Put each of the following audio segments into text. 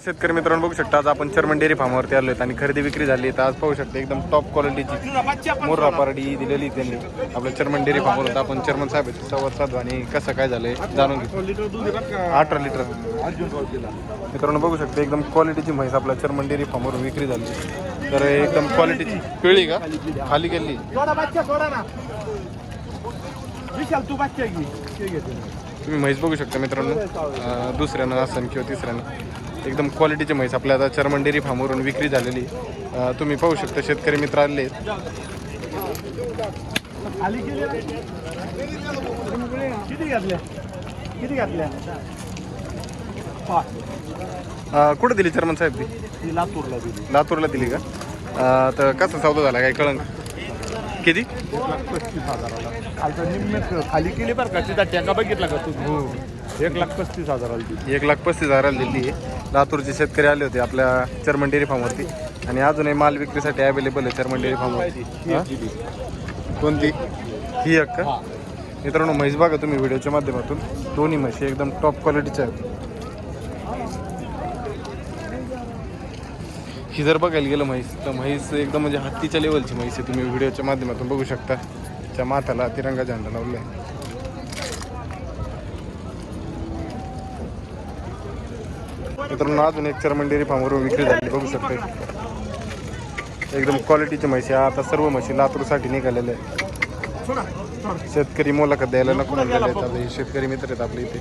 शेतकरी मित्रांनो बघू शकता आज आपण चर्मन डेअरी फार्मवरती आलो आणि खरेदी विक्री झाली तर आज पाहू शकता एकदम टॉप क्वालिटीची मोर्रा पारडी दिलेली त्यांनी. आपल्या चर्मन डेअरी फार्मवर होता. आपण चर्मन साहेब संवाद साधू आणि कसं काय झालंय जाणून घेऊ. अठरा लिटर मित्रांनो बघू शकता एकदम क्वालिटीची म्हैस आपल्या चर्मन डेअरी फार्मवर विक्री झाली तर एकदम क्वालिटीची पिळी का? खाली गेली. तुम्ही म्हैस बघू शकता मित्रांनो. दुसऱ्यानं असन किंवा तिसऱ्यानं. एकदम क्वालिटीची म्हैस. आपल्या आता चर्मन डेअरी फार्मवरून विक्री झालेली. तुम्ही पाहू शकता शेतकरी मित्र आले किती घातल्या? किती घातल्या? कुठं दिली चर्मन साहेब ती? लातूरला दिली. लातूरला दिली का? तर कसा सौदा झाला? काय कळंन? किती? पस्तीस हजाराला. खाली केली बरं का? तिचा टॅका बघितला का तू हो. एक लाख पस्तीस हजाराला दिली. एक लाख पस्तीस हजाराला दिली. आहे लातूरचे शेतकरी आले होते आपल्या चर्मन डेअरी फार्मवरती आणि अजूनही माल विक्रीसाठी अवेलेबल आहे चर्मन डेअरी फार्मवरती. कोणती? ही एक का. मित्रांनो म्हैस बघा तुम्ही व्हिडिओच्या माध्यमातून. दोन्ही म्हशी एकदम टॉप क्वालिटीच्या आहेत. ही जर बघायला गेलं म्हैस तर म्हैस एकदम म्हणजे हत्तीच्या लेवलची म्हैस आहे. तुम्ही व्हिडिओच्या माध्यमातून बघू शकता. त्या माथ्याला तिरंगा झेंडा लावला आहे. मित्रांनो अजून एक चर्मन डेअरी फार्मवरून विक्री झाली बघू शकते एकदम क्वालिटीची म्हशी. आता सर्व म्हशी लातूरसाठी निघालेल्या आहेत. शेतकरी मुलाखत द्यायला नको म्हणलेले आहेत आता. हे शेतकरी मित्र आहेत आपले इथे.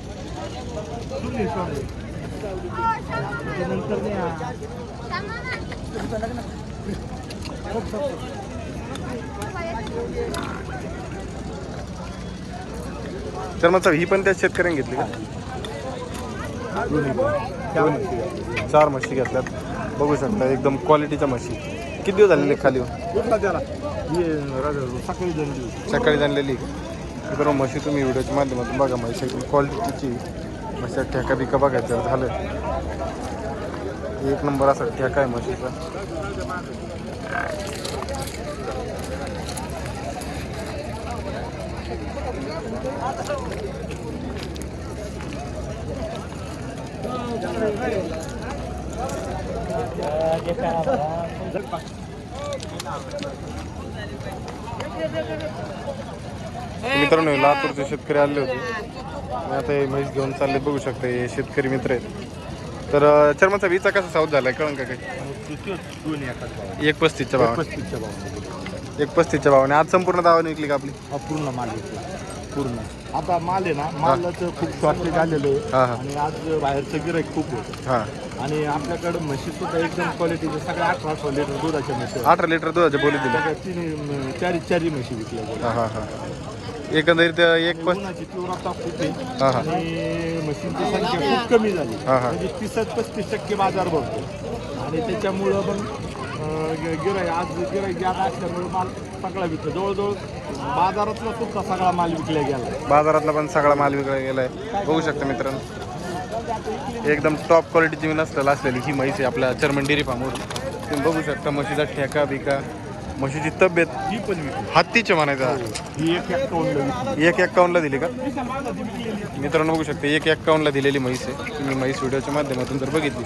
तर मग ही पण त्या शेतकऱ्यांनी घेतली का? घातल्या. चार म्हशी घेतल्यात. बघू शकता एकदम क्वालिटीच्या म्हशी. किती दिवस झालेले खाली सकाळी जाणलेली मित्रांनो म्हशी तुम्ही व्हिडिओच्या माध्यमातून बघा. म्हशी एकदम क्वालिटीची म्हशी ठेका बिका बघायचं झालं. एक नंबर असा ठेका आहे म्हशीचा. मित्रांनो लातूरचे शेतकरी आले होते. मी आता हे म्हैस घेऊन चालले. बघू शकता हे शेतकरी मित्र आहेत. तर चर्माचा विचा कसा साऊथ झालाय? कळण का काही? एक पस्तीसच्या भावाने. एक पस्तीसच्या भावाने. आज संपूर्ण दावा निघली का आपली? हा पूर्ण माल पूर्ण. आता माल आहे ना मालाचं खूप शॉर्टेज आलेलं आहे. हा आणि आज बाहेरचं गिराईक खूप होतं हा. आणि आपल्याकडं म्हशी सुद्धा एकदम क्वालिटीचे सगळ्या अठरा अठरा लिटर दुधाच्या म्हशी आहेत. अठरा लिटर दुधाचे बोली दिले. सगळ्या तिन्ही चारी चारी म्हशी विकल्या गेल्या. हा हा हा. एकंदरीत एक पस उन्हाची तीव्रता खूप आहे. हा हा. आणि म्हशींची संख्या खूप कमी झाली. हा, हा. म्हणजे तीस पस्तीस टक्के बाजार भरतो. आणि त्याच्यामुळं मग गिराई आज गिराई जादा असल्यामुळे माल सगळा विकतो. जवळजवळ बाजारातला सुद्धा सगळा माल विकला गेला. बाजारातला पण सगळा माल विकला गेलाय. बघू शकता मित्रांनो. एकदम टॉप क्वालिटीची नसलेला असलेली ही म्हैस आहे आपल्या चर्मन डेअरी फार्मवर तुम्ही बघू शकता म्हशीचा ठेका बिका म्हशीची तब्येत ही पण हत्तीचे म्हणायचा. ही एक एक्कावन्न विकली एक एक्कावन्नला दिली का? मित्रांनो बघू शकता एक एक्कावन्नला दिलेली म्हैस आहे. तुम्ही म्हैस व्हिडिओच्या माध्यमातून जर बघितली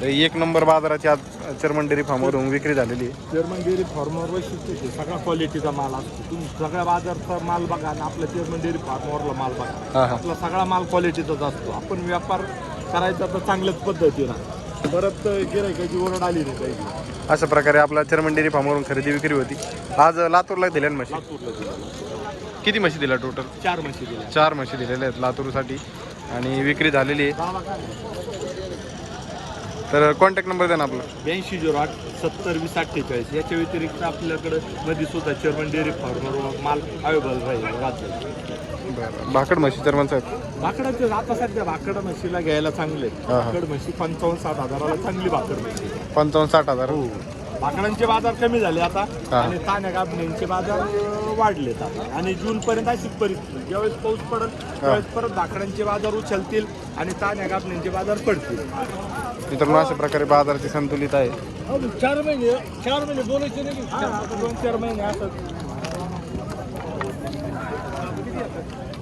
तर एक नंबर बाजाराची आज चर्मन डेअरी फार्मवरून विक्री झालेली आहे. चेअरमन डेअरी फार्मवर वैशिष्ट्य आहे, सगळा क्वालिटीचा माल असतो. तुम्ही सगळ्या बाजारचा माल बघा आणि आपल्या चेअरमन डेअरी फार्मवरला माल बघा. हा हा. आपला सगळा माल क्वालिटीचाच असतो. आपण व्यापार करायचा तर चांगल्याच पद्धतीनं. परत गिरायकाची ओरड आली नाही काही. अशा प्रकारे आपला चर्मन डेअरी फार्मवरून खरेदी विक्री होती. आज लातूरला दिल्या ना म्हशी. लातूरला दिला किती म्हशी दिल्या टोटल चार म्हशी दिल्या. चार म्हशी दिलेल्या आहेत लातूरसाठी. आणि विक्री झालेली आहे. तर कॉन्टॅक्ट नंबर द्या ना आपला. ब्याऐंशी झिरो आठ सत्तर वीस अठ्ठेचाळीस. याच्या व्यतिरिक्त आपल्याकडे मध्ये सुद्धा चेअरमन डेअरी फार्मवर माल अवेलेबल राहील राज्यात बरं. भाकड म्हशी चर्मन साहेब भाकडाचे आता सध्या भाकड म्हशीला घ्यायला चांगले. हा. भाकड म्हशी पंचावन्न सात हजाराला चांगली भाकड म्हशी. पंचावन्न साठ हजार. हो. भाकडांचे बाजार कमी झाले आता हा. आणि ताण्या गाबण्यांचे बाजार अं, वाढलेत आता. आणि जून पर्यंत अशीच परिस्थिती. ज्यावेळेस पाऊस पडेल त्यावेळेस परत भाकडांचे बाजार उचलतील आणि ताण्या गाबण्यांचे बाजार पडतील. मित्रांनो अशा प्रकारे बाजाराची संतुलित आहे. चार महिने चार महिने बोलायचे नाही. दोन चार महिने असं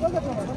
Look at them.